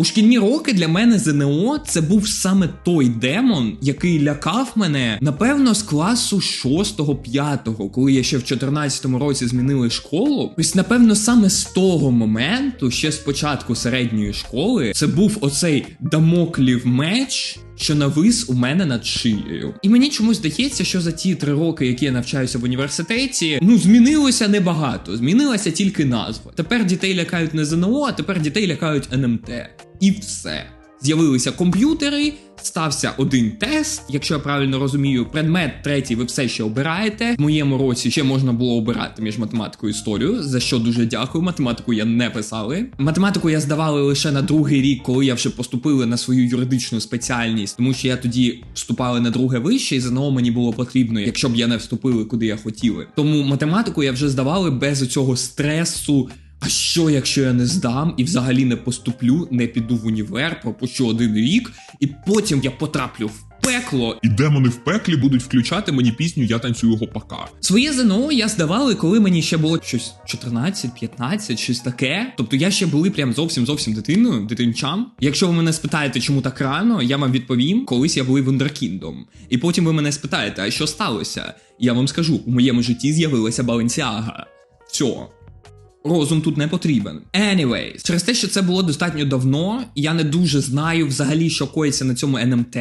У шкільні роки для мене ЗНО це був саме той демон, який лякав мене, напевно, з класу 6-5, коли я ще в 14-му році змінили школу. Ось, напевно, саме з того моменту, ще з початку середньої школи, це був оцей дамоклів меч. Що навис у мене над шиєю, і мені чомусь здається, що за ті три роки, які я навчаюся в університеті, ну змінилося небагато. Змінилася тільки назва. Тепер дітей лякають не ЗНО, а тепер дітей лякають НМТ. І все. З'явилися комп'ютери, стався один тест. Якщо я правильно розумію, предмет третій ви все ще обираєте. В моєму році ще можна було обирати між математикою і історією, за що дуже дякую. Математику я не писали. Математику я здавали лише на другий рік, коли я вже поступили на свою юридичну спеціальність, тому що я тоді вступали на друге вище, і ЗНО мені було потрібно, якщо б я не вступили, куди я хотіли. Тому математику я вже здавали без цього стресу. А що, якщо я не здам і взагалі не поступлю, не піду в універ, пропущу один рік, і потім я потраплю в пекло. І демони в пеклі будуть включати мені пісню Я танцюю гопака. Своє ЗНО я здавали, коли мені ще було щось 14-15, щось таке. Тобто я ще були прям зовсім зовсім дитиною, дитинчам. Якщо ви мене спитаєте, чому так рано, я вам відповім, колись я були вундеркіндом. І потім ви мене спитаєте, а що сталося? Я вам скажу, у моєму житті з'явилася Баленсіага. Все. Розум тут не потрібен. Anyways, через те, що це було достатньо давно, я не дуже знаю взагалі, що коїться на цьому НМТ.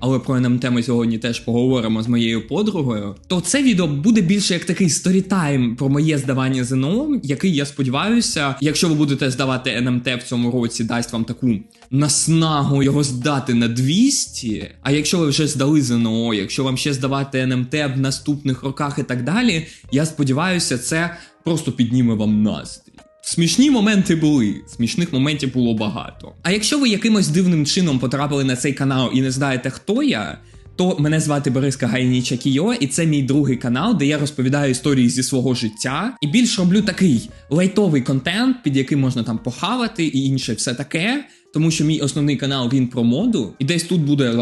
Але про НМТ ми сьогодні теж поговоримо з моєю подругою. То це відео буде більше як такий сторітайм про моє здавання ЗНО, який я сподіваюся, якщо ви будете здавати НМТ в цьому році, дасть вам таку наснагу його здати на 200. А якщо ви вже здали ЗНО, якщо вам ще здавати НМТ в наступних роках і так далі, я сподіваюся, це просто підніме вам настрій. Смішні моменти були, смішних моментів було багато. А якщо ви якимось дивним чином потрапили на цей канал і не знаєте, хто я, то мене звати Бориска Гайніча Кіо, і це мій другий канал, де я розповідаю історії зі свого життя. І більш роблю такий лайтовий контент, під яким можна там похавати і інше все таке. Тому що мій основний канал він про моду, і десь тут буде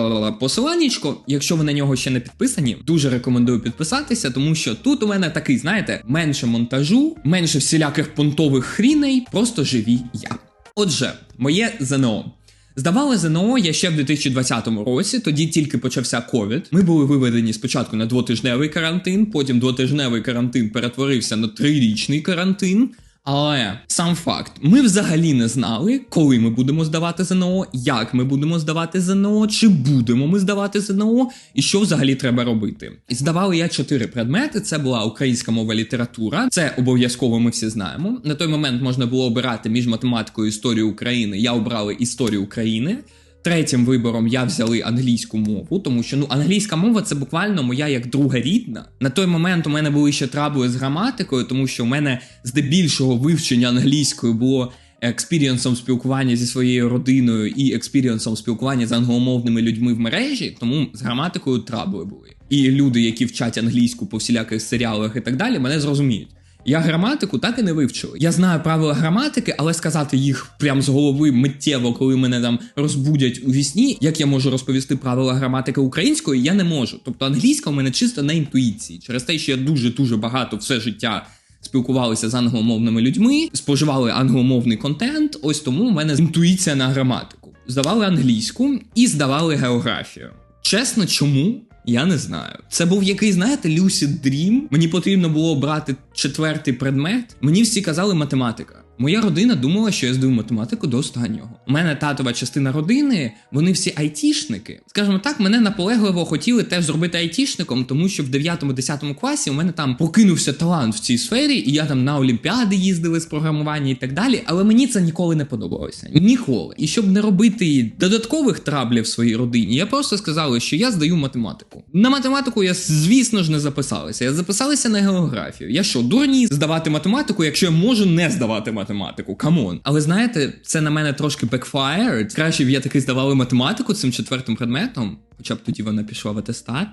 посиланнячко. Якщо ви на нього ще не підписані, дуже рекомендую підписатися, тому що тут у мене такий, знаєте, менше монтажу, менше всіляких понтових хріней, просто живі я. Отже, моє ЗНО. Здавали ЗНО я ще в 2020 році, тоді тільки почався ковід. Ми були виведені спочатку на двотижневий карантин, потім двотижневий карантин перетворився на трирічний карантин. Але сам факт, ми взагалі не знали, коли ми будемо здавати ЗНО, як ми будемо здавати ЗНО, чи будемо ми здавати ЗНО, і що взагалі треба робити. І здавали я чотири предмети: це була українська мова література, це обов'язково ми всі знаємо. На той момент можна було обирати між математикою і історією України. Я обрала історію України. Третім вибором я взяли англійську мову, тому що ну англійська мова це буквально моя як друга рідна. На той момент у мене були ще трабли з граматикою, тому що у мене здебільшого вивчення англійської було експірієнсом спілкування зі своєю родиною і експірієнсом спілкування з англомовними людьми в мережі, тому з граматикою трабли були. І люди, які вчать англійську по всіляких серіалах і так далі, мене зрозуміють. Я граматику так і не вивчив. Я знаю правила граматики, але сказати їх прямо з голови миттєво, коли мене там розбудять у вісні, як я можу розповісти правила граматики української, я не можу. Тобто англійська у мене чисто на інтуїції, через те, що я дуже дуже багато все життя. Спілкувалися з англомовними людьми, споживали англомовний контент. Ось тому у мене інтуїція на граматику. Здавали англійську і здавали географію. Чесно, чому? Я не знаю. Це був який, знаєте, lucid dream. Мені потрібно було брати четвертий предмет. Мені всі казали математика. Моя родина думала, що я здаю математику до останнього. У мене татова частина родини, вони всі айтішники. Скажімо так, мене наполегливо хотіли теж зробити айтішником, тому що в 9-10 класі у мене там покинувся талант в цій сфері, і я там на олімпіади їздили з програмування і так далі. Але мені це ніколи не подобалося. Ніколи. І щоб не робити додаткових траблів в своїй родині, я просто сказала, що я здаю математику. На математику я, звісно ж, не записалася. Я записалася на географію. Я що, дурні здавати математику, якщо я можу не здавати математику? Математику, камон. Але знаєте, це на мене трошки backfired. Краще б я таки здавали математику цим четвертим предметом, хоча б тоді вона пішла в атестат.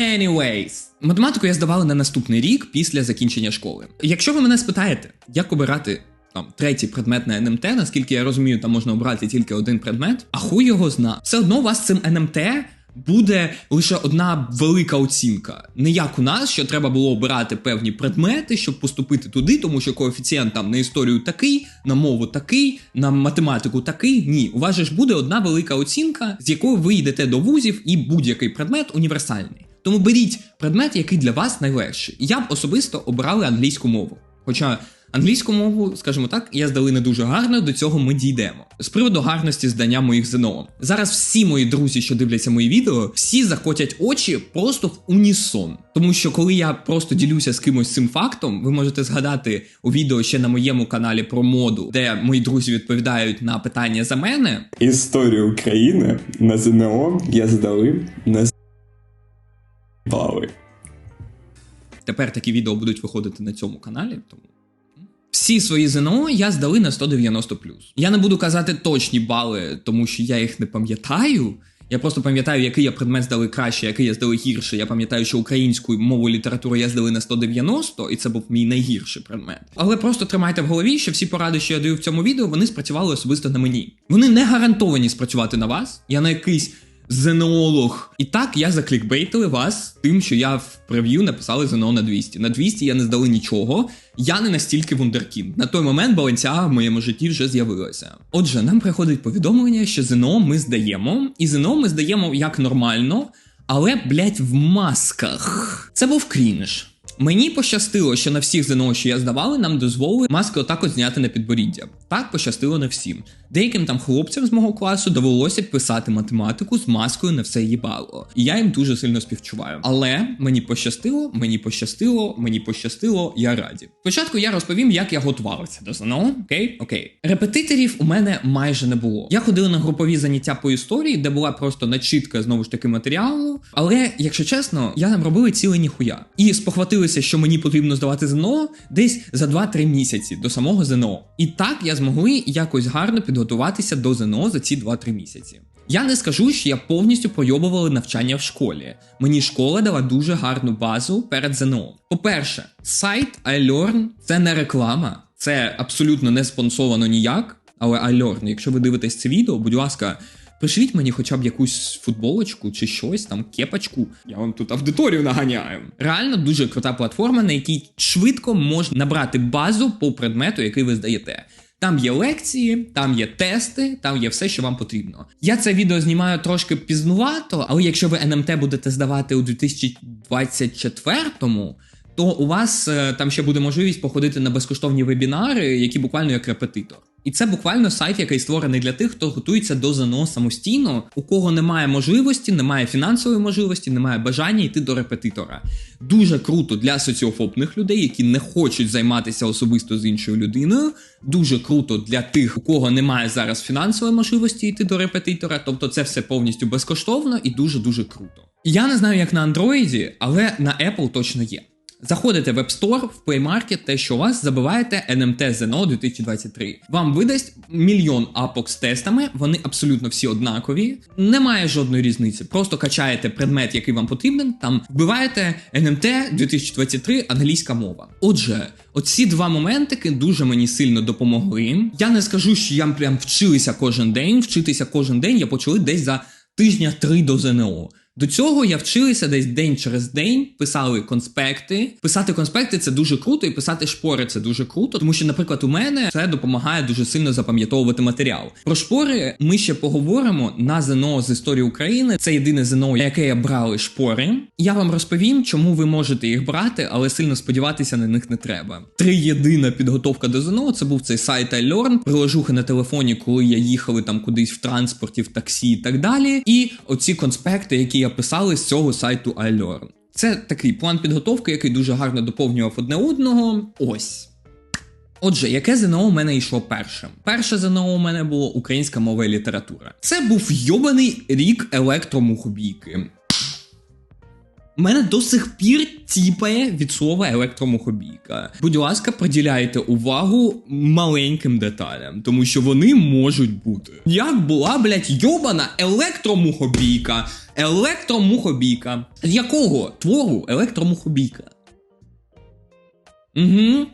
Anyways, математику я здавала на наступний рік після закінчення школи. Якщо ви мене спитаєте, як обирати там третій предмет на НМТ, наскільки я розумію, там можна обрати тільки один предмет, а хуй його зна. Все одно у вас цим НМТ буде лише одна велика оцінка. Не як у нас, що треба було обирати певні предмети, щоб поступити туди, тому що коефіцієнт там на історію такий, на мову такий, на математику такий. Ні, у вас же ж буде одна велика оцінка, з якою ви йдете до вузів, і будь-який предмет універсальний. Тому беріть предмет, який для вас найлегший. Я б особисто обирали англійську мову. Хоча англійську мову, скажімо так, я здали не дуже гарно, до цього ми дійдемо. З приводу гарності здання моїх ЗНО. Зараз всі мої друзі, що дивляться мої відео, всі закотять очі просто в унісон. Тому що коли я просто ділюся з кимось цим фактом, ви можете згадати у відео ще на моєму каналі про моду, де мої друзі відповідають на питання за мене. Історію України на ЗНО я здали на бали. Тепер такі відео будуть виходити на цьому каналі. Тому всі свої ЗНО я здали на 190 Я не буду казати точні бали, тому що я їх не пам'ятаю. Я просто пам'ятаю, який я предмет здали краще, який я здали гірше. Я пам'ятаю, що українську мову літературу я здали на 190, і це був мій найгірший предмет. Але просто тримайте в голові, що всі поради, що я даю в цьому відео, вони спрацювали особисто на мені. Вони не гарантовані спрацювати на вас. Я на якийсь ЗНОлог. І так я заклікбейтили вас тим, що я в прев'ю написали ЗНО на 200. На 200 я не здали нічого. Я не настільки вундеркінд. На той момент балансяга в моєму житті вже з'явилася. Отже, нам приходить повідомлення, що ЗНО ми здаємо, і ЗНО ми здаємо як нормально, але, блять, в масках. Це був крінж. Мені пощастило, що на всіх ЗНО, що я здавали, нам дозволили маски отак от зняти на підборіддя. Так пощастило не всім. Деяким там хлопцям з мого класу довелося писати математику з маскою на все їбало. І я їм дуже сильно співчуваю. Але мені пощастило, мені пощастило, мені пощастило, я раді. Спочатку я розповім, як я готувався до ЗНО. Окей, окей. Репетиторів у мене майже не було. Я ходила на групові заняття по історії, де була просто начітка знову ж таки матеріалу. Але, якщо чесно, я там робили ціле ніхуя. І спохватилися, що мені потрібно здавати ЗНО десь за 2-3 місяці до самого ЗНО. І так я змогли якось гарно підготуватися до ЗНО за ці 2-3 місяці. Я не скажу, що я повністю пройобувала навчання в школі. Мені школа дала дуже гарну базу перед ЗНО. По-перше, сайт iLearn – це не реклама, це абсолютно не спонсовано ніяк. Але iLearn, якщо ви дивитесь це відео, будь ласка, пришліть мені хоча б якусь футболочку чи щось там, кепочку. Я вам тут аудиторію наганяю. Реально дуже крута платформа, на якій швидко можна набрати базу по предмету, який ви здаєте. Там є лекції, там є тести, там є все, що вам потрібно. Я це відео знімаю трошки пізнувато, але якщо ви НМТ будете здавати у 2024-му, то у вас е, там ще буде можливість походити на безкоштовні вебінари, які буквально як репетитор. І це буквально сайт, який створений для тих, хто готується до ЗНО самостійно, у кого немає можливості, немає фінансової можливості, немає бажання йти до репетитора. Дуже круто для соціофобних людей, які не хочуть займатися особисто з іншою людиною. Дуже круто для тих, у кого немає зараз фінансової можливості йти до репетитора. Тобто, це все повністю безкоштовно і дуже дуже круто. Я не знаю, як на андроїді, але на Apple точно є. Заходите в App Store, в Play Market, те, що у вас забиваєте NMT ZNO 2023. Вам видасть мільйон апок з тестами, вони абсолютно всі однакові. Немає жодної різниці. Просто качаєте предмет, який вам потрібен. Там вбиваєте NMT 2023 англійська мова. Отже, оці два моментики дуже мені сильно допомогли. Я не скажу, що я прям вчилися кожен день. Вчитися кожен день я почали десь за тижня три до ЗНО. До цього я вчилася десь день через день, писали конспекти. Писати конспекти це дуже круто, і писати шпори це дуже круто, тому що, наприклад, у мене це допомагає дуже сильно запам'ятовувати матеріал. Про шпори ми ще поговоримо на ЗНО з історії України. Це єдине ЗНО, яке я брали шпори. Я вам розповім, чому ви можете їх брати, але сильно сподіватися на них не треба. Три єдина підготовка до ЗНО це був цей сайт iLearn, приложухи на телефоні, коли я їхали там кудись в транспорті, в таксі і так далі. І оці конспекти, які я писали з цього сайту iLearn. Це такий план підготовки, який дуже гарно доповнював одне одного. Ось. Отже, яке ЗНО у мене йшло першим? Перше ЗНО у мене було українська мова і література. Це був йобаний рік електромухобійки. Мене до сих пір тіпає від слова електромухобійка. Будь ласка, приділяйте увагу маленьким деталям, тому що вони можуть бути. Як була, блядь, йобана електромухобійка? Електромухобійка. З якого твору електромухобійка? Угу.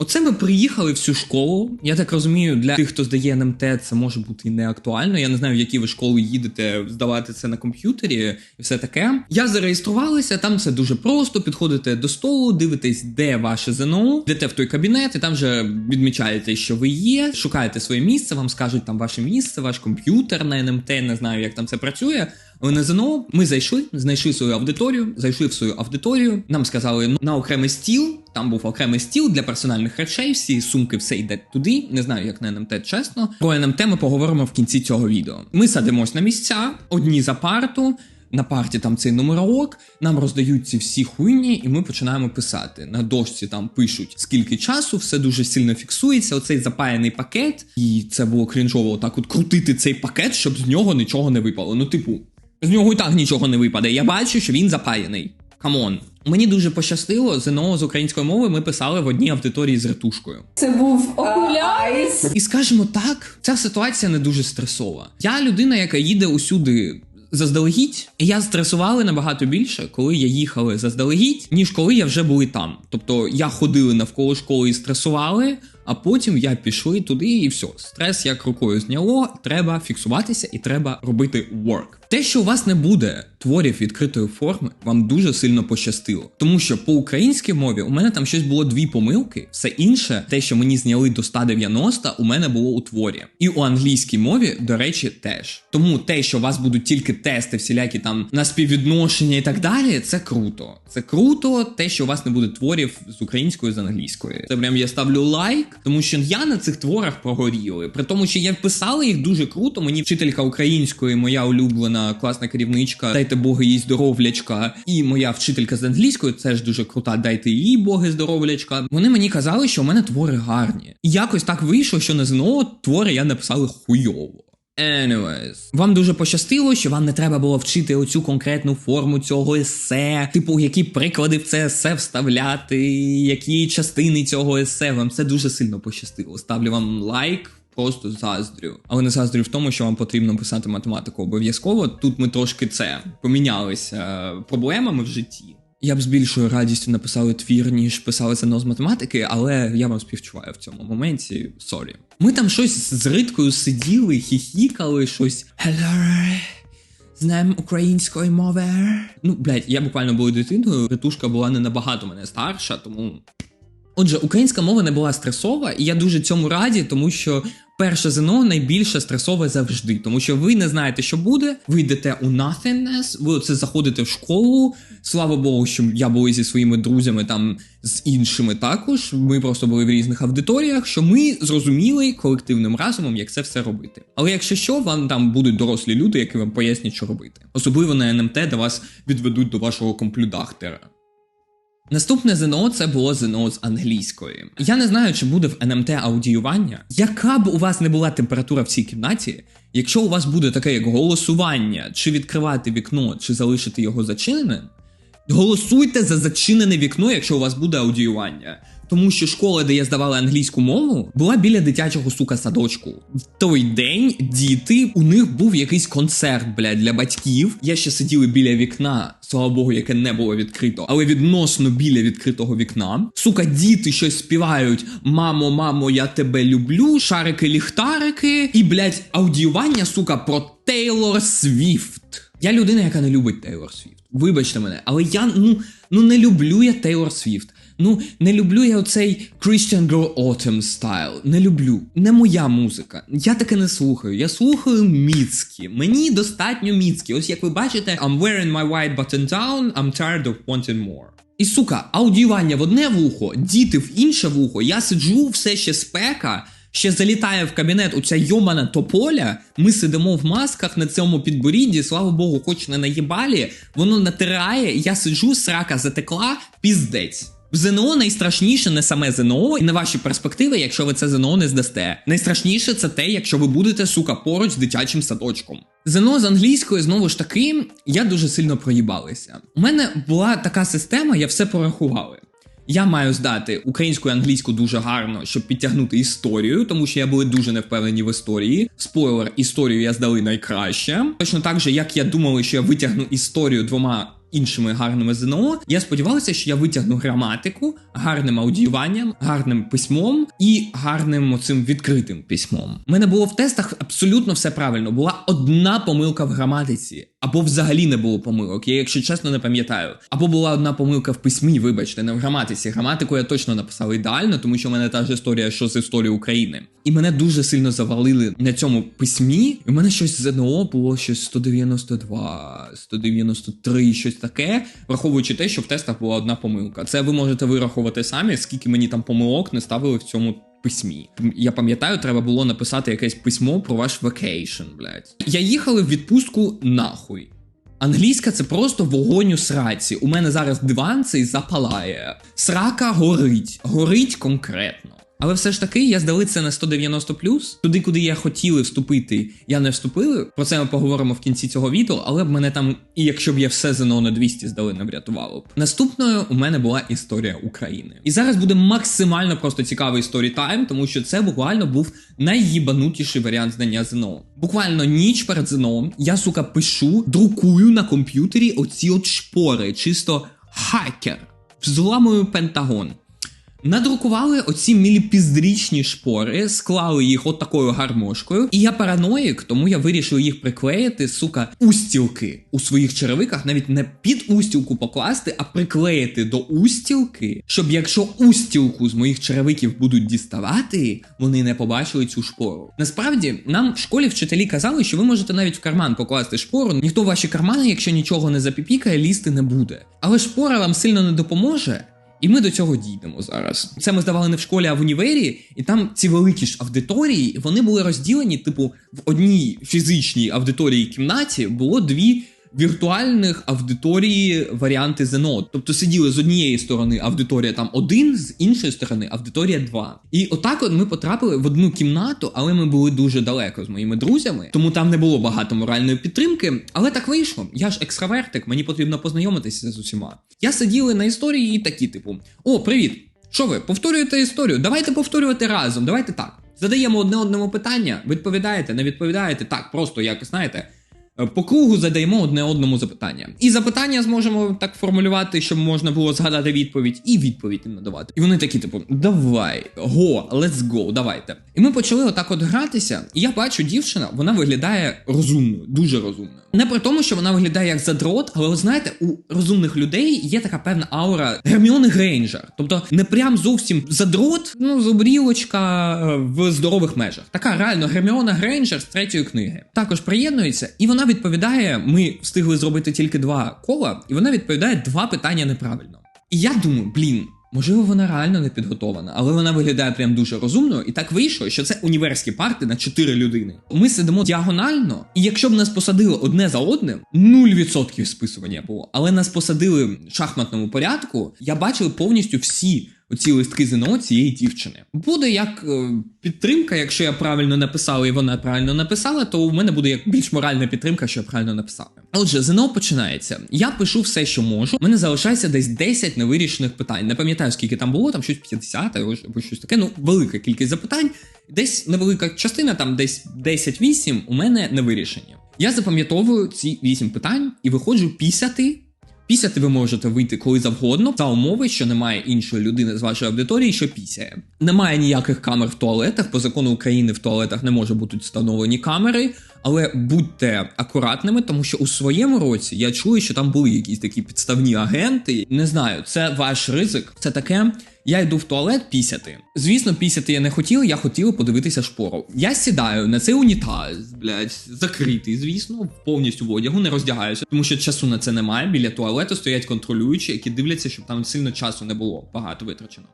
Оце ми приїхали в цю школу. Я так розумію, для тих, хто здає НМТ, це може бути не актуально. Я не знаю, в які ви школи їдете здавати це на комп'ютері і все таке. Я зареєструвалася, там це дуже просто. Підходите до столу, дивитесь, де ваше ЗНО, йдете в той кабінет, і там вже відмічаєте, що ви є, шукаєте своє місце, вам скажуть там ваше місце, ваш комп'ютер на НМТ, не знаю, як там це працює. На ЗНО ми зайшли, знайшли свою аудиторію, зайшли в свою аудиторію. Нам сказали ну, на окремий стіл. Там був окремий стіл для персональних речей. Всі сумки, все йде туди. Не знаю, як на НМТ, чесно. Про НМТ ми поговоримо в кінці цього відео. Ми садимось на місця, одні за парту. На парті там цей номерок, нам роздають ці всі хуйні, і ми починаємо писати. На дошці там пишуть скільки часу, все дуже сильно фіксується. Оцей запаяний пакет, і це було крінжово отак от крутити цей пакет, щоб з нього нічого не випало. Ну, типу, з нього і так нічого не випаде. Я бачу, що він запаяний. Камон. Мені дуже пощастило, ЗНО з української мови ми писали в одній аудиторії з ретушкою. Це був Окуляри? айс. І скажімо так, ця ситуація не дуже стресова. Я людина, яка їде усюди. Заздалегідь, і я стресували набагато більше, коли я їхали заздалегідь, ніж коли я вже були там. Тобто я ходили навколо школи і стресували, а потім я пішли туди, і все. Стрес як рукою зняло. Треба фіксуватися і треба робити work. Те, що у вас не буде творів відкритої форми, вам дуже сильно пощастило. Тому що по українській мові у мене там щось було дві помилки, все інше, те, що мені зняли до 190, у мене було у творі. І у англійській мові, до речі, теж. Тому те, що у вас будуть тільки тести, всілякі там на співвідношення і так далі, це круто. Це круто, те, що у вас не буде творів з української з англійської. Це прям я ставлю лайк, тому що я на цих творах прогоріли. При тому, що я вписала їх дуже круто. Мені вчителька української, моя улюблена класна керівничка, дайте Боги їй здоровлячка, і моя вчителька з англійської теж дуже крута. Дайте їй Боги здоровлячка. Вони мені казали, що у мене твори гарні. І якось так вийшло, що на ЗНО твори я написали хуйово. Anyways, вам дуже пощастило, що вам не треба було вчити оцю конкретну форму цього есе, типу, які приклади в це есе вставляти, які частини цього есе. Вам це дуже сильно пощастило. Ставлю вам лайк. Просто заздрю, але не заздрю в тому, що вам потрібно писати математику обов'язково. Тут ми трошки це помінялися проблемами в житті. Я б з більшою радістю написали твір, ніж писали ЗНО з математики, але я вам співчуваю в цьому моменті. Сорі. Ми там щось з риткою сиділи, хіхікали, щось «Hello, знаємо української мови. Ну, блядь, я буквально був дитиною, ретушка була не набагато мене старша, тому. Отже, українська мова не була стресова, і я дуже цьому раді, тому що перше ЗНО найбільше стресове завжди, тому що ви не знаєте, що буде. Ви йдете у nothingness, ви оце заходите в школу. Слава Богу, що я були зі своїми друзями там з іншими також. Ми просто були в різних аудиторіях, що ми зрозуміли колективним разумом, як це все робити. Але якщо що, вам там будуть дорослі люди, які вам пояснять, що робити. Особливо на НМТ, де вас відведуть до вашого комплюдахтера. Наступне ЗНО це було ЗНО з англійської. Я не знаю, чи буде в НМТ аудіювання. Яка б у вас не була температура в цій кімнаті, якщо у вас буде таке як голосування, чи відкривати вікно, чи залишити його зачиненим, голосуйте за зачинене вікно, якщо у вас буде аудіювання. Тому що школа, де я здавала англійську мову, була біля дитячого сука садочку. В той день діти, у них був якийсь концерт, блядь, для батьків. Я ще сиділи біля вікна, слава Богу, яке не було відкрито, але відносно біля відкритого вікна. Сука, діти щось співають: Мамо, мамо, я тебе люблю, шарики, ліхтарики, і, блядь, аудіювання, сука, про Тейлор Свіфт. Я людина, яка не любить Тейлор Свіфт. Вибачте мене, але я ну, ну не люблю я Тейлор Свіфт. Ну, не люблю я оцей Christian Girl Autumn стайл. Не люблю. Не моя музика. Я таке не слухаю. Я слухаю міцкі. Мені достатньо міцкі. Ось як ви бачите, I'm wearing my white button down, I'm tired of wanting more. І сука, аудіювання в одне вухо, діти в інше вухо. Я сиджу, все ще спека. Ще залітає в кабінет оця йомана тополя. Ми сидимо в масках на цьому підборідді, слава Богу, хоч не наїбалі. Воно натирає, я сиджу, срака затекла, піздець. В ЗНО найстрашніше не саме ЗНО і не ваші перспективи, якщо ви це ЗНО не здасте. Найстрашніше це те, якщо ви будете, сука, поруч з дитячим садочком. ЗНО з англійської, знову ж таки, я дуже сильно проїбалася. У мене була така система, я все порахували. Я маю здати українську і англійську дуже гарно, щоб підтягнути історію, тому що я були дуже невпевнені в історії. Спойлер, історію я здали найкраще. Точно так же, як я думав, що я витягну історію двома іншими гарними ЗНО. Я сподівалася, що я витягну граматику гарним аудіюванням, гарним письмом і гарним оцим відкритим письмом. У мене було в тестах абсолютно все правильно. Була одна помилка в граматиці, або взагалі не було помилок. Я, якщо чесно, не пам'ятаю. Або була одна помилка в письмі, вибачте, не в граматиці. Граматику я точно написав ідеально, тому що в мене та ж історія, що з історії України. І мене дуже сильно завалили на цьому письмі. І в мене щось ЗНО було щось 192, 193, щось таке, враховуючи те, що в тестах була одна помилка. Це ви можете вирахувати самі, скільки мені там помилок не ставили в цьому. Письмі. Я пам'ятаю, треба було написати якесь письмо про ваш vacation, блядь. Я їхали в відпустку нахуй. Англійська це просто вогонь у сраці. У мене зараз диван цей запалає. Срака горить, горить конкретно. Але все ж таки я здали це на 190 Туди, куди я хотіли вступити, я не вступили. Про це ми поговоримо в кінці цього відео, але б мене там, і якщо б я все ЗНО на 200 здали, не врятувало б. Наступною у мене була історія України. І зараз буде максимально просто цікавий сторітайм, тому що це буквально був найїбанутіший варіант знання ЗНО. Буквально ніч перед ЗНО я, сука, пишу, друкую на комп'ютері оці от шпори, чисто хакер. Взламую Пентагон. Надрукували оці міліпіздрічні шпори, склали їх от такою гармошкою. І я параноїк, тому я вирішив їх приклеїти, сука, устілки у своїх черевиках, навіть не під устілку покласти, а приклеїти до устілки, щоб якщо устілку з моїх черевиків будуть діставати, вони не побачили цю шпору. Насправді, нам в школі вчителі казали, що ви можете навіть в карман покласти шпору. Ніхто в ваші кармани, якщо нічого не запіпікає, лізти не буде. Але шпора вам сильно не допоможе. І ми до цього дійдемо зараз. Це ми здавали не в школі, а в універі, і там ці великі ж аудиторії вони були розділені, типу, в одній фізичній аудиторії кімнаті було дві віртуальних аудиторії варіанти ЗНО. Тобто сиділи з однієї сторони аудиторія там один, з іншої сторони аудиторія два. І отак от ми потрапили в одну кімнату, але ми були дуже далеко з моїми друзями, тому там не було багато моральної підтримки. Але так вийшло. Я ж екстравертик, мені потрібно познайомитися з усіма. Я сиділи на історії і такі, типу: О, привіт! Що ви повторюєте історію? Давайте повторювати разом. Давайте так. Задаємо одне одному питання, відповідаєте, не відповідаєте так, просто як знаєте. Е, По кругу задаємо одне одному запитання. І запитання зможемо так формулювати, щоб можна було згадати відповідь, і відповідь їм надавати. І вони такі, типу, давай, го, let's go, давайте. І ми почали отак от гратися. І я бачу, дівчина, вона виглядає розумною, дуже розумною. Не при тому, що вона виглядає як задрот, але от знаєте, у розумних людей є така певна аура Герміони Грейнджер. Тобто не прям зовсім задрот, ну зубрілочка е, в здорових межах. Така реально Герміона Грейнджер з третьої книги. Також приєднується, і вона відповідає: ми встигли зробити тільки два кола, і вона відповідає два питання неправильно. І я думаю, блін. Можливо, вона реально не підготована, але вона виглядає прям дуже розумною. І так вийшло, що це універські парти на 4 людини. Ми сидимо діагонально, і якщо б нас посадили одне за одним, 0% списування було. Але нас посадили в шахматному порядку. Я бачив повністю всі оці листки ЗНО цієї дівчини. Буде як е, підтримка, якщо я правильно написав і вона правильно написала, то у мене буде як більш моральна підтримка, що я правильно написав. Отже, ЗНО починається. Я пишу все, що можу. У мене залишається десь 10 невирішених питань. Не пам'ятаю, скільки там було, там щось 50 або щось таке. Ну, велика кількість запитань. Десь невелика частина, там десь 10-8 у мене не вирішені. Я запам'ятовую ці 8 питань і виходжу пісяти. Пісяти ви можете вийти коли завгодно за умови, що немає іншої людини з вашої аудиторії, що пісяє. Немає ніяких камер в туалетах. По закону України в туалетах не може бути встановлені камери. Але будьте акуратними, тому що у своєму році я чую, що там були якісь такі підставні агенти. Не знаю, це ваш ризик. Це таке. Я йду в туалет пісяти. Звісно, пісяти я не хотів, я хотів подивитися шпору. Я сідаю на цей унітаз, блядь, закритий, звісно, повністю в одягу, не роздягаюся, тому що часу на це немає. Біля туалету стоять контролюючі, які дивляться, щоб там сильно часу не було багато витрачено.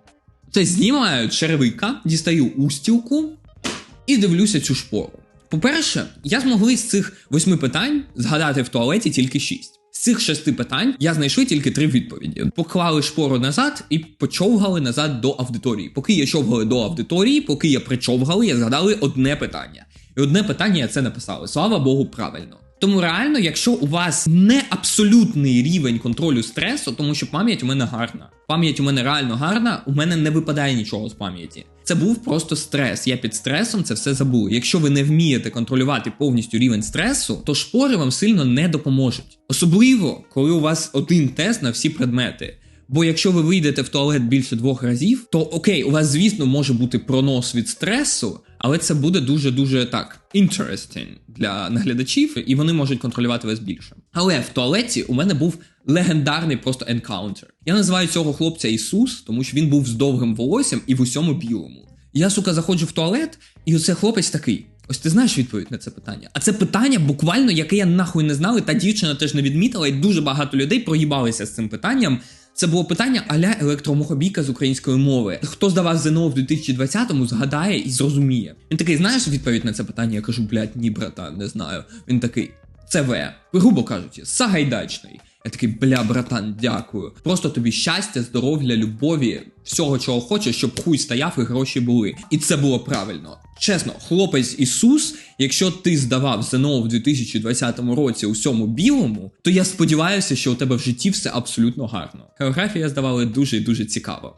Це знімаю черевика, дістаю устілку і дивлюся цю шпору. По-перше, я змогли з цих восьми питань згадати в туалеті тільки шість. З цих шести питань я знайшли тільки три відповіді. Поклали шпору назад і почовгали назад до аудиторії. Поки я човгали до аудиторії, поки я причовгали, я згадали одне питання. І одне питання я це написали. Слава Богу, правильно. Тому реально, якщо у вас не абсолютний рівень контролю стресу, тому що пам'ять у мене гарна. Пам'ять у мене реально гарна, у мене не випадає нічого з пам'яті. Це був просто стрес. Я під стресом це все забув. Якщо ви не вмієте контролювати повністю рівень стресу, то шпори вам сильно не допоможуть. Особливо, коли у вас один тест на всі предмети. Бо якщо ви вийдете в туалет більше двох разів, то окей, у вас, звісно, може бути пронос від стресу, але це буде дуже дуже так interesting для наглядачів, і вони можуть контролювати вас більше. Але в туалеті у мене був легендарний просто енкаунтер. Я називаю цього хлопця Ісус, тому що він був з довгим волоссям і в усьому білому. Я сука заходжу в туалет, і оце хлопець такий. Ось ти знаєш відповідь на це питання. А це питання буквально, яке я нахуй не знав, і та дівчина теж не відмітила, і дуже багато людей проїбалися з цим питанням. Це було питання аля електромохобійка з української мови. Хто здавав ЗНО в 2020-му, згадає і зрозуміє. Він такий, знаєш відповідь на це питання? Я кажу, блядь, ні, братан, не знаю. Він такий, це В, грубо кажучи, Сагайдачний. Я такий, бля, братан, дякую. Просто тобі щастя, здоров'я, любові, всього, чого хочеш, щоб хуй стояв і гроші були. І це було правильно. Чесно, хлопець Ісус, якщо ти здавав ЗНО в 2020 році у всьому білому, то я сподіваюся, що у тебе в житті все абсолютно гарно. Географія здавали дуже і дуже цікаво.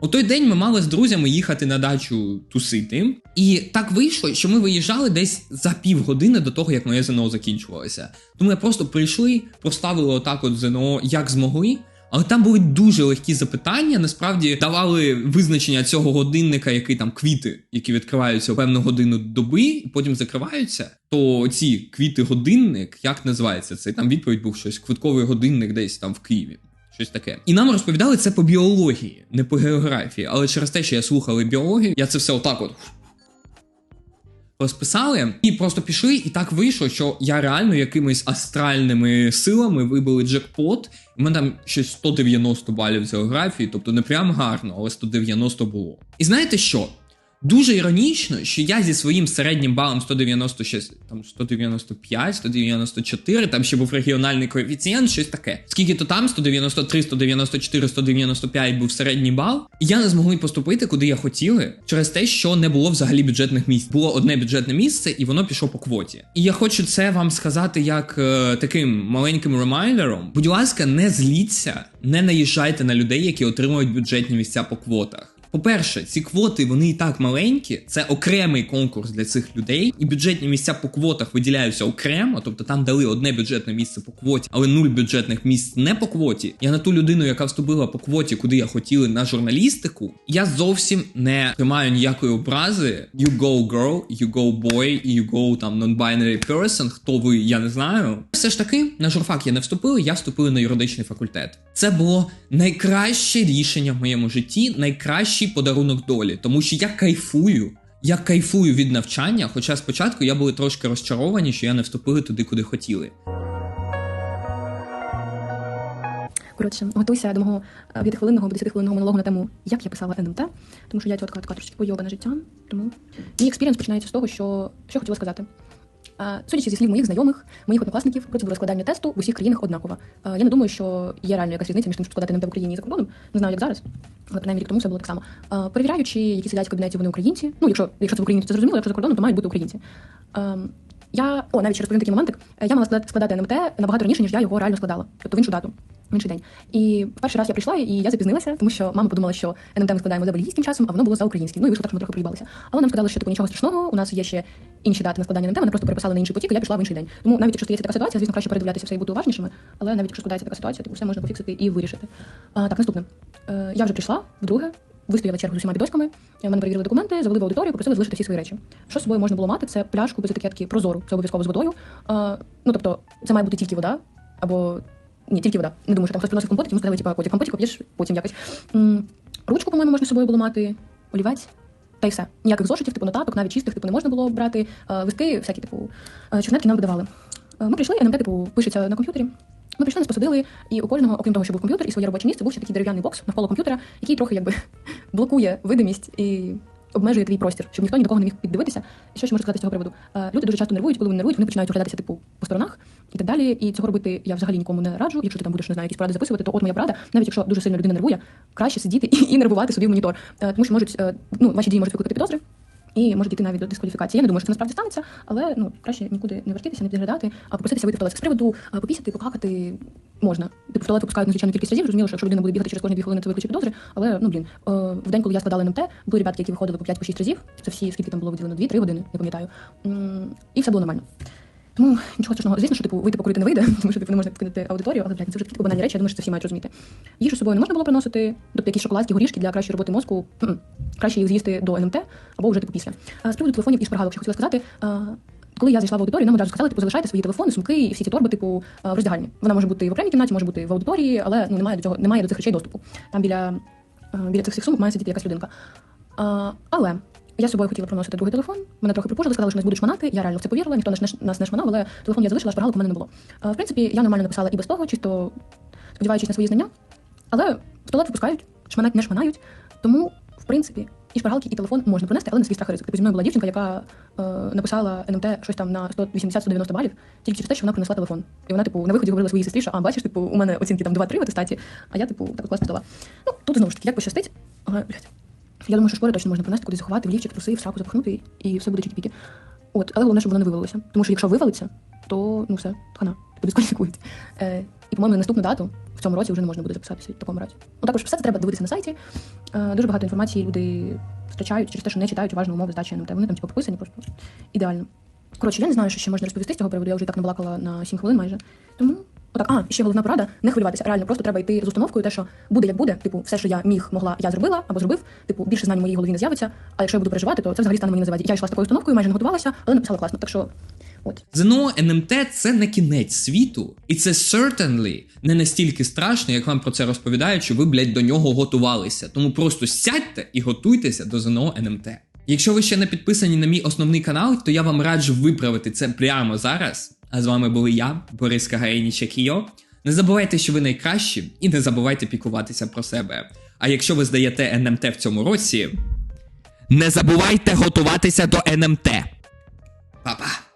У той день ми мали з друзями їхати на дачу тусити, і так вийшло, що ми виїжджали десь за півгодини до того, як моє ЗНО закінчувалося. Тому ми просто прийшли, проставили отак от ЗНО як змогли. Але там були дуже легкі запитання. Насправді давали визначення цього годинника, який там квіти, які відкриваються у певну годину доби, і потім закриваються. То ці квіти-годинник, як називається це? Там відповідь був щось квитковий годинник десь там в Києві. Щось таке. І нам розповідали це по біології, не по географії. Але через те, що я слухали біологію, я це все отак от розписали і просто пішли, і так вийшло, що я реально якимись астральними силами вибили джекпот. У мене там щось 190 балів з географії, тобто не прям гарно, але 190 було. І знаєте що? Дуже іронічно, що я зі своїм середнім балом 196, там 195, 194, там ще був регіональний коефіцієнт, щось таке. Скільки то там 193, 194, 195 був середній бал, і я не змогли поступити, куди я хотіли, через те, що не було взагалі бюджетних місць. Було одне бюджетне місце, і воно пішло по квоті. І я хочу це вам сказати як е, таким маленьким ремайдером. Будь ласка, не зліться, не наїжджайте на людей, які отримують бюджетні місця по квотах. По-перше, ці квоти вони і так маленькі, це окремий конкурс для цих людей, і бюджетні місця по квотах виділяються окремо, тобто там дали одне бюджетне місце по квоті, але нуль бюджетних місць не по квоті. Я на ту людину, яка вступила по квоті, куди я хотіла на журналістику, я зовсім не тримаю ніякої образи. You go girl, you go boy, you go там non-binary person, хто ви, я не знаю. Все ж таки, на журфак я не вступила, я вступила на юридичний факультет. Це було найкраще рішення в моєму житті, найкращий подарунок долі, тому що я кайфую. Я кайфую від навчання, хоча спочатку я були трошки розчаровані, що я не вступили туди, куди хотіли. Коротше, готуйся до мого е, 5-хвилинного або 10-хвилинного монологу на тему, як я писала НМТ, тому що я тітка така трошки пойобана життям. Тому мій експірієнс починається з того, що, що хотіла сказати. Судячи зі слів моїх знайомих, моїх однокласників, процедура складання тесту в усіх країнах однакова. Я не думаю, що є реально якась різниця між тим, щоб складати НМТ в Україні і за кордоном. Не знаю, як зараз, але принаймні рік тому все було так само. Перевіряючи, які сидять в кабінеті, вони українці. Ну, якщо, якщо це в Україні, то це зрозуміло, якщо за кордоном, то мають бути українці. Я, о, навіть ще розповім такий моментик. Я мала складати- НМТ набагато раніше, ніж я його реально складала. Тобто в іншу дату, в інший день. І перший раз я прийшла, і я запізнилася, тому що мама подумала, що НМТ ми складаємо за бельгійським часом, а воно було за українським. Ну і вийшло так, що ми трохи приїбалися. Але нам сказали, що типу нічого страшного, у нас є ще інші дати на складання НМТ, мене просто переписали на інший потік, і я пішла в інший день. Тому навіть якщо стається така ситуація, звісно, краще передивлятися все і бути уважнішими, але навіть якщо складається така ситуація, типу все можна пофіксити і вирішити. А, так, наступне. Е, я вже прийшла вдруге. Вистояла чергу з усіма бідоськами, в мене перевірили документи, завели в аудиторію, попросили залишити всі свої речі. Що з собою можна було мати? Це пляшку без етикетки прозору, це обов'язково з водою. А, ну тобто, це має бути тільки вода, або ні, тільки вода. Не думаю, що там хтось приносив компот, тому сказали, типу, потім компотик поп'єш, потім якось. Ручку, по-моєму, можна з собою було мати, олівець. Та й все. Ніяких зошитів, типу нотаток, навіть чистих, типу, не можна було брати. Е, Листки, всякі, типу, е, чорнетки нам видавали. Е, Ми прийшли, НМТ, типу, пишеться на комп'ютері. Ми прийшли, нас посадили, і у кожного, окрім того, що був комп'ютер і своє робоче місце, був ще такий дерев'яний бокс навколо комп'ютера, який трохи якби блокує видимість і обмежує твій простір, щоб ніхто ні до кого не міг піддивитися. І що ще можу сказати з цього приводу? Люди дуже часто нервують, коли вони нервують, вони починають оглядатися типу по сторонах і так далі. І цього робити я взагалі нікому не раджу. Якщо ти там будеш не знаю, якісь поради записувати, то от моя порада, навіть якщо дуже сильно людина нервує, краще сидіти і, і нервувати собі в монітор, тому що можуть е, ну ваші дії можуть викликати підозри. і може дійти навіть до дискваліфікації. Я не думаю, що це насправді станеться, але ну краще нікуди не вертитися, не підглядати, а попроситися вийти в туалет. З приводу попісяти, покакати можна. Типу в туалет випускають надзвичайну кількість разів. Зрозуміло, що якщо людина буде бігати через кожні дві хвилини, це викличе підозри. Але ну блін, е, в день, коли я складала НМТ, були ребятки, які виходили по 5-6 разів. Це всі, скільки там було виділено, 2-3 години, не пам'ятаю. І все було нормально. Тому нічого страшного. Звісно, що типу вийти покурити не вийде, тому що типу не можна покинути аудиторію, але блядь, це вже такі банальні речі, я думаю, що це всі мають розуміти. Їжу з собою не можна було приносити, тобто якісь шоколадські горішки для кращої роботи мозку. м-м. Краще їх з'їсти до НМТ або вже типу після. А з приводу телефонів і шпаргалок, що хотіла сказати. а, Коли я зайшла в аудиторію, нам одразу сказали, типу, залишайте свої телефони, сумки і всі ці торби, типу, в роздягальні. Вона може бути в окремій кімнаті, може бути в аудиторії, але ну немає до цього, немає до цих речей доступу. Там біля, біля цих всіх сумок має сидіти якась людинка. А, але я з собою хотіла проносити другий телефон. Мене трохи припужили, сказали, що нас будуть шманати. Я реально в це повірила, ніхто нас не, шманав, але телефон я залишила, шпаргалок у мене не було. В принципі, я нормально написала і без того, чисто сподіваючись на свої знання. Але в туалет випускають, шманать не шманають. Тому, в принципі, і шпаргалки, і телефон можна принести, але на свій страх і ризик. Типу, зі мною була дівчинка, яка е, написала НМТ щось там на 180-190 балів, тільки через те, що вона принесла телефон. І вона, типу, на виході говорила своїй сестрі, що а бачиш, типу, у мене оцінки там 2-3 в атестаті, а я, типу, так класно здала. Ну, тут знову ж таки, як пощастить, але, блядь, я думаю, що шпори точно можна принести, кудись заховати, в лівчик, труси, в сраку запихнути, і все буде чікі-піки. От, але головне, щоб воно не вивалилося. Тому що якщо вивалиться, то ну все, хана, тебе дискваліфікують. Е, і, по-моєму, на наступну дату в цьому році вже не можна буде записатися в такому разі. Ну також все це треба дивитися на сайті. Е, дуже багато інформації люди втрачають через те, що не читають уважно умови здачі НМТ. Вони там типу прописані просто ідеально. Коротше, я не знаю, що ще можна розповісти з цього приводу. Я вже і так набалакала на 7 хвилин майже. Тому отак. А, ще головна порада не хвилюватися. Реально, просто треба йти з установкою, те, що буде як буде. Типу, все, що я міг, могла, я зробила або зробив. Типу, більше знань в моїй голові не з'явиться. А якщо я буду переживати, то це взагалі стане мені на заваді. Я йшла з такою установкою, майже не готувалася, але написала класно. Так що, от. ЗНО НМТ це не кінець світу, і це certainly не настільки страшно, як вам про це розповідають, що ви, блядь, до нього готувалися. Тому просто сядьте і готуйтеся до ЗНО НМТ. Якщо ви ще не підписані на мій основний канал, то я вам раджу виправити це прямо зараз. А з вами були я, Борис Кагаєніч Кіо. Не забувайте, що ви найкращі, і не забувайте пікуватися про себе. А якщо ви здаєте НМТ в цьому році, не забувайте готуватися до НМТ. Па-па!